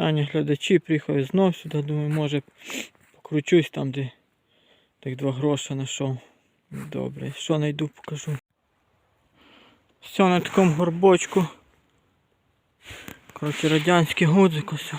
Питання глядачі, приїхав я знов сюди, думаю, може покручусь там, де тих два гроші знайшов. Добре, що знайду, покажу. Все на такому горбочку. Коротше, радянський гудзик ось.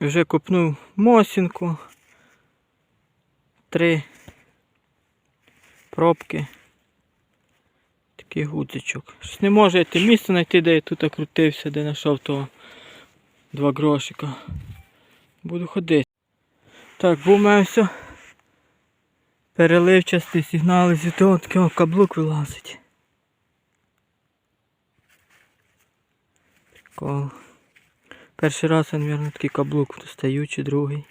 Вже копнув мосінку. Три пробки. Такий гудзичок. Щось не можу я місце знайти, де я тут крутився, де знайшов того два грошика. Буду ходити. Так, був мене все. Переливчастий сигнал з того такого каблук вилазить. Прикол. Перший раз я, мабуть, такий каблук достаю чи другий.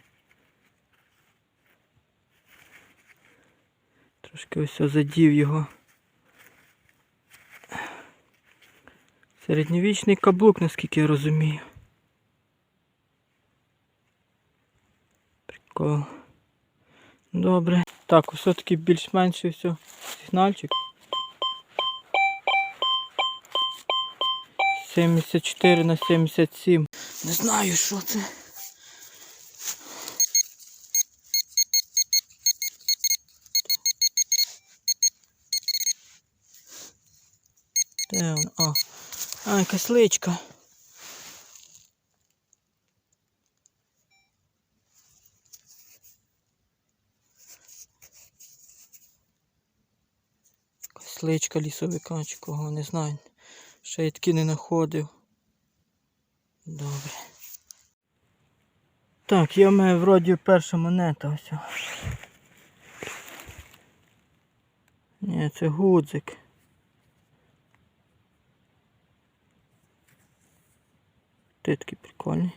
Трошки ось задів його. Середньовічний каблук, наскільки я розумію. Прикол. Добре. Так, ось такий більш-менш все. Сигнальчик. 74 на 77. Не знаю, що це. Де воно? О. А, якась личка. Якась личка лісовика чи кого, не знаю. Ще я таки не знаходив. Добре. Так, в мене вроді перша монета ось. Ні, це гудзик. Ти такий прикольний.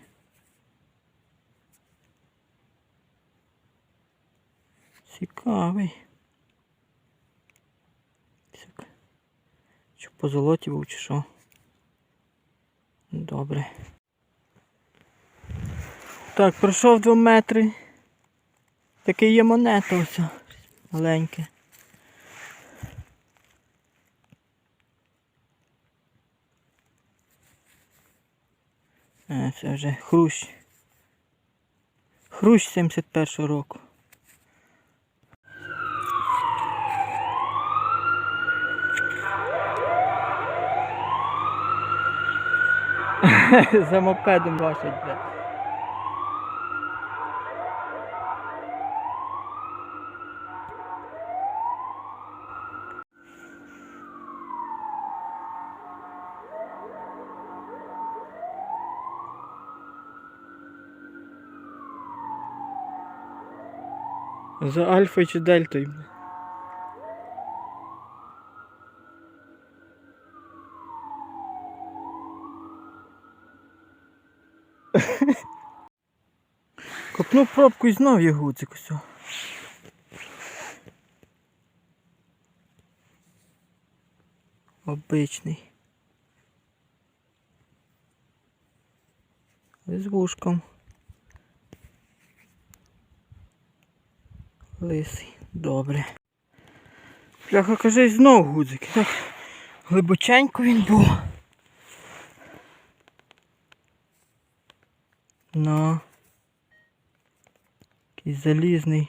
Цікавий. Чи по золоті був чи що? Добре. Так, пройшов 2 метри. Таке є монета ось. Маленьке. Це вже хрущ. Хрущ 71 року. За мопедом лошадь, блядь. За альфою чи дельтою? Копнув пробку і знов є гуцик ось. Обичний. З вушком. Лисий. Добре. Бляха, каже, знов гудзик. Так глибоченько він був. Ну. Якийсь залізний.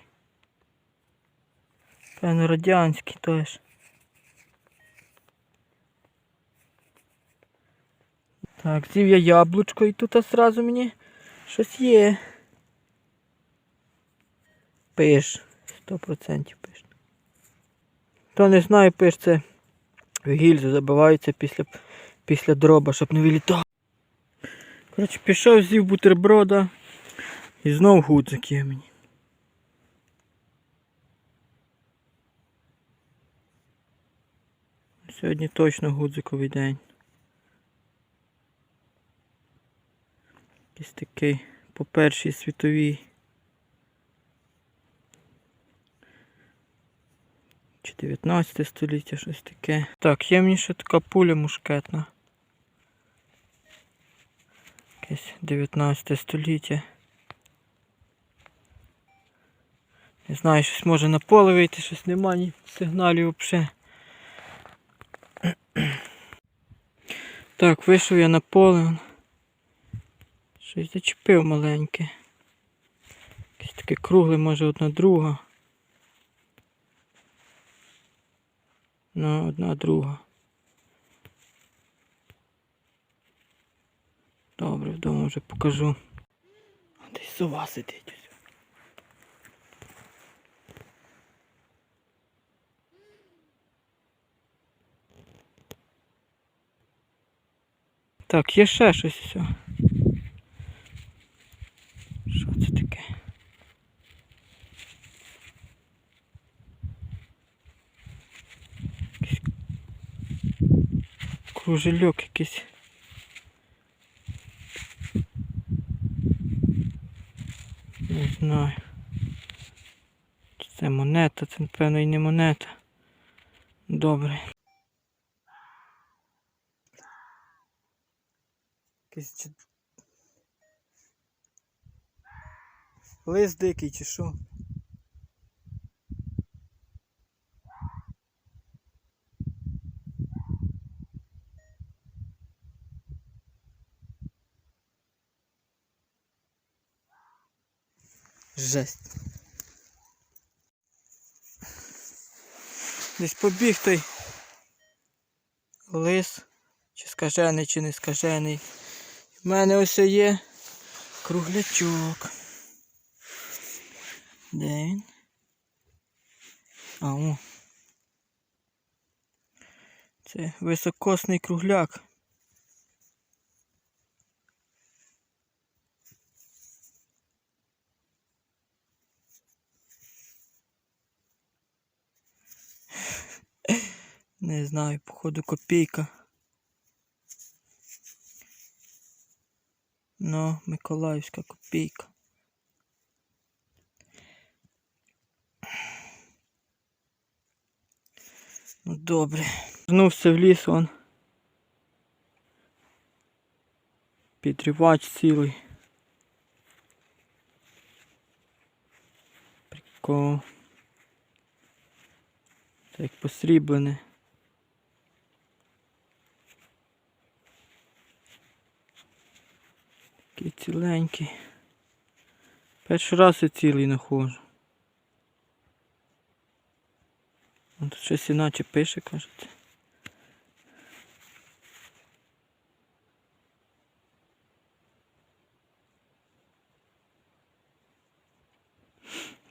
Певно радянський теж. Так, з'їв я яблучко і тут одразу мені щось є. Пиш. 100% пиш. То не знаю, пиш це в гільзу забивається після, після дроба, щоб не вилітав. Коротше, пішов, з'їв бутерброда і знов гудзик є мені. Сьогодні точно гудзиковий день. Якийсь такий по першій світовій. Чи 19 століття, щось таке. Так, є мені ще така пуля мушкетна. Якесь 19 століття. Не знаю, щось може на поле вийти, щось немає ні сигналів взагалі. Так, вийшов я на поле. Щось зачепив маленьке. Якесь таке кругле, може одна друга. Ну, одна друга. Добре, вдома вже покажу. А Десь сова сидить. Так, є ще щось все. Що це таке? Якийсь кружельок якийсь. Не знаю. Це монета, це напевно і не монета. Добре. Якийсь чи... Лис дикий чи що? Жесть. Десь побіг той лис, чи скажений, чи не скажений. У мене ось є круглячок. Де він? А. Це високосний кругляк. Не знаю, походу копійка. Ну, Миколаївська копійка. Ну добре. Вернувся в ліс он. Підривач цілий. Прикол. Як посріблене. Такий ціленький. Перший раз я цілий знаходжу. Он тут щось іначе пише, кажуть.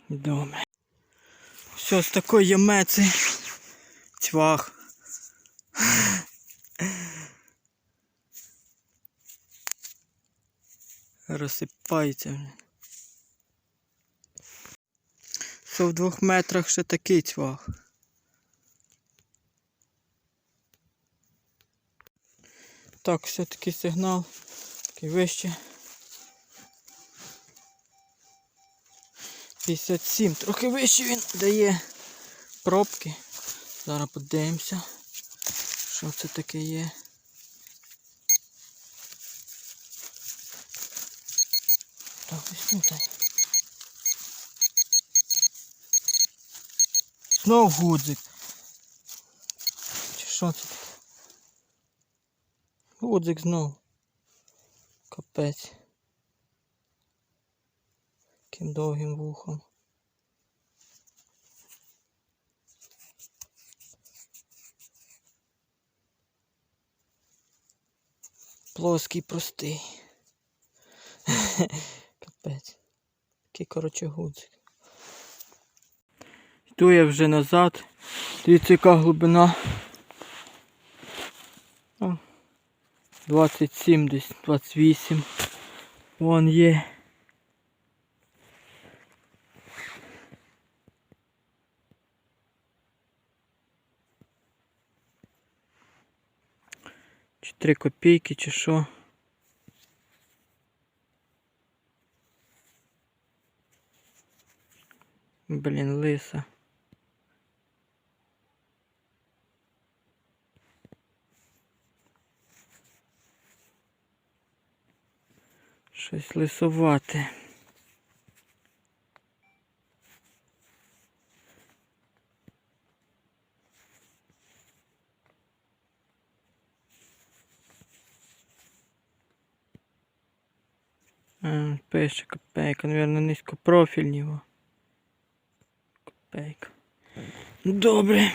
Добре. Все, з такої ямеці. Цвах. Розсипається. Все в двох метрах ще такий цвах. Так, все-таки сигнал такий вище. 57. Трохи вище він дає пробки. Зараз подивимося, що це таке є. Так, ось тут. Знов гудзик. Чи що це? Гудзик знов. Капець. Таким довгим вухом. Плоский, простий. Капець. Такий, коротше, гудзик. Йду я вже назад. Дивіться, яка глибина. О, 27 десь, 28. Вон є. Чи копійки, чи що. Блін, лиса. Щось лисувати. Пише копейка, мабуть, низькопрофільні його. Копейка. Добре.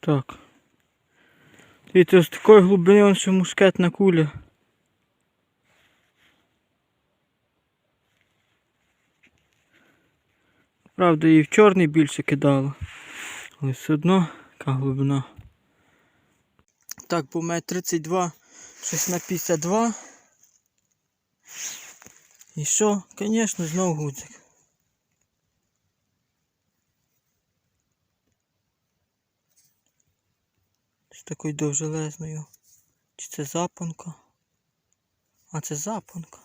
Так. Дивіться, з такої глибини он ще мушкетна куля. Правда, її в чорний більше кидало. Але все одно яка глибина. Так, бо мене 32, щось на 52. І що? Звісно, знов гудзик. Такою довжелезною. Чи це запонка? А це запонка.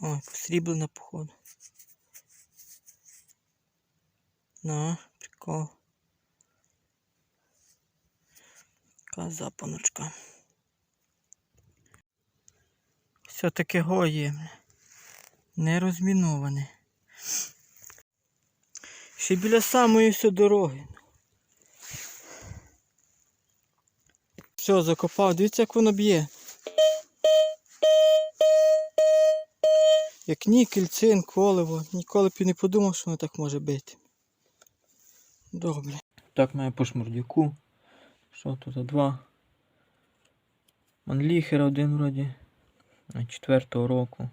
Ой, посріблена походу. На, прикол. Така запоночка. Все таки гоє. Не розміноване. Ще біля самої все дороги. Все, закопав. Дивіться, як воно б'є. Як нікель, цинк, коливо. Ніколи б і не подумав, що воно так може бити. Добре. Так має по шмурдяку. Що тут? за Два. Манліхера один вроді. Четвертого року.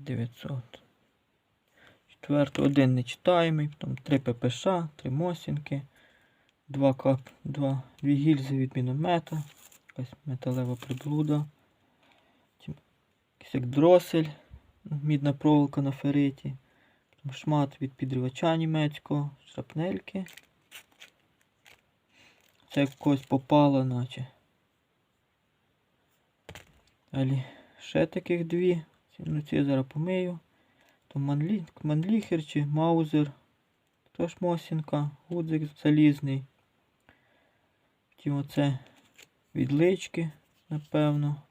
900. Четвертий один не читаємий, потім 3 ППШ, 3 Мосінки, 2 кап, 2, 2 гільзи від міномета, якась металева приблуда, якийсь як дросель, мідна проволока на фериті, шмат від підривача німецького, шрапнельки. Це як когось попало, наче. Далі ще таких дві. Ці- Ну я зараз помию. То манлі... манліхер чи маузер. Тож Мосінка, гудзик залізний. Втім оце відлички, напевно.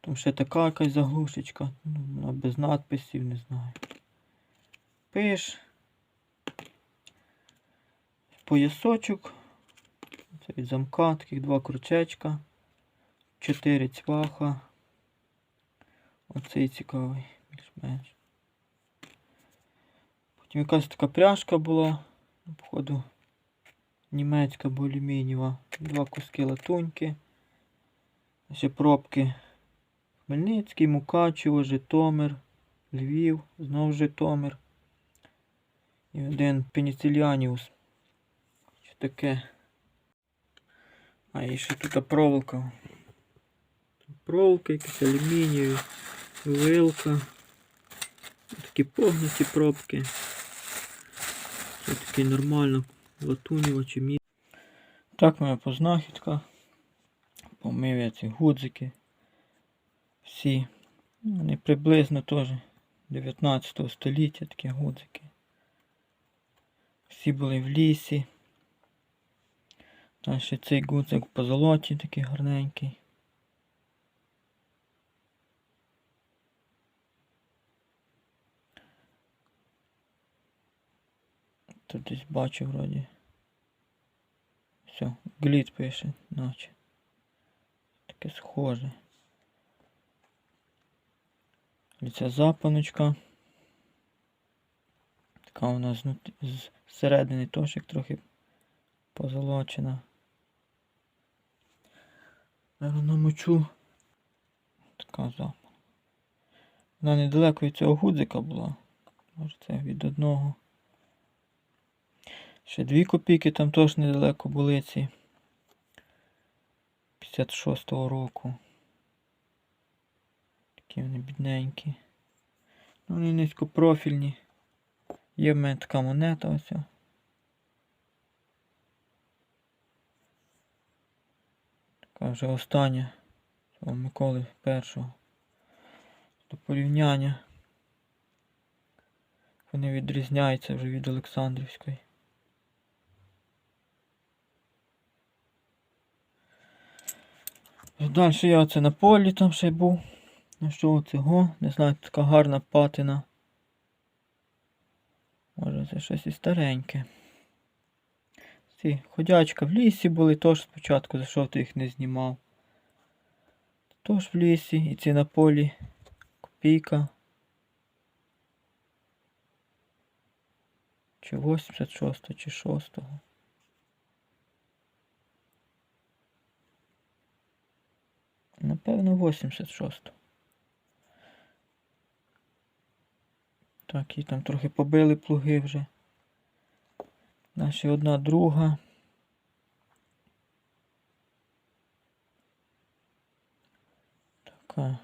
Там ще така якась заглушечка. Ну, без надписів, не знаю. Пиш. Поясочок. Це від замка, таких два крючечка. Чотири цваха. Оцей цікавий, більш-менш. Потім якась така пряжка була, ну, походу, німецька або алюмінієва. Два куски латуньки. Ще пробки. Хмельницький, Мукачево, Житомир, Львів, знов Житомир. І один пеніциліаніус. Що таке? А і ще тут проволока. Проволока, якісь алюмінієві, вилка. Такі погнуті пробки. Це таки нормально латунєво чи мід. Так моя познахідка. Помив я ці гудзики. Всі. Вони приблизно теж 19 століття такі гудзики. Всі були в лісі. Та ще цей гудзик по золоті такий гарненький. Тут десь бачу вроді. Все, гліт пише, наче. Таке схоже. І ця запаночка. Така у нас знут- зсередини як трохи позолочена. Зараз намочу. Така запана. Вона недалеко від цього гудзика була. Може це від одного. Ще дві копійки там теж недалеко були ці. 56-го року. Такі вони бідненькі. Ну, вони низькопрофільні. Є в мене така монета ось. Така вже остання. Цього Миколи першого. До порівняння. Вони відрізняються вже від Олександрівської. Далі я оце на полі там ще був. Ну що оцього? Не знаю, така гарна патина. Може це щось і стареньке. Ці ходячка в лісі були, теж спочатку зайшов, то їх не знімав. Тож в лісі, і ці на полі. Копійка. Чи 86 чи 6 Напевно, 86 Так, і там трохи побили плуги вже. Наші одна друга. Така.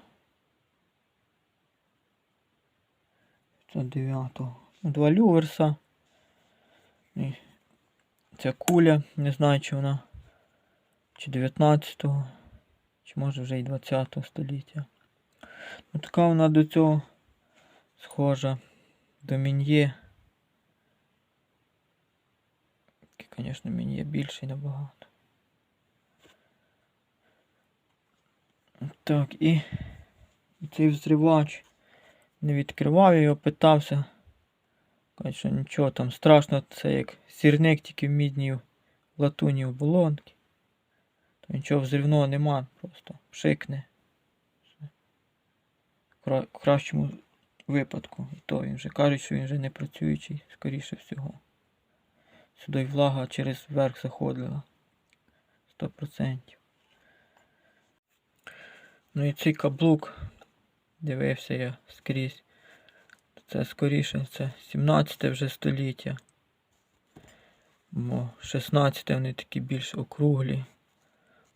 509. Ну, Два люверса. І ця куля, не знаю, чи вона чи 19-го, чи може вже і 20 століття. Ну така вона до цього схожа до Мін'є. Звісно, Мін'є більший набагато. Так, і, цей взривач не відкривав я його, питався. Каже, що нічого там страшно, це як сірник тільки в мідній латуні болонки. То нічого взривного нема, просто пшикне. В кра- кращому випадку. І то він вже каже, що він вже не працюючий, скоріше всього. Сюди й влага через верх заходила. 100%. Ну і цей каблук дивився я скрізь. Це скоріше, це 17 вже століття. Бо 16 вони такі більш округлі,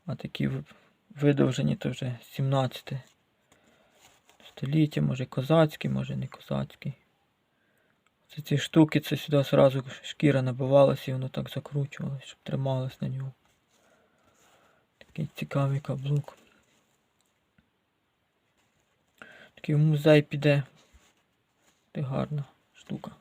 а такі видовжені то вже 17 століття, може козацький, може не козацький. Це ці штуки, це сюди одразу шкіра набивалася і воно так закручувалося, щоб трималось на ньому. Такий цікавий каблук. Такий в музей піде. Це гарна штука.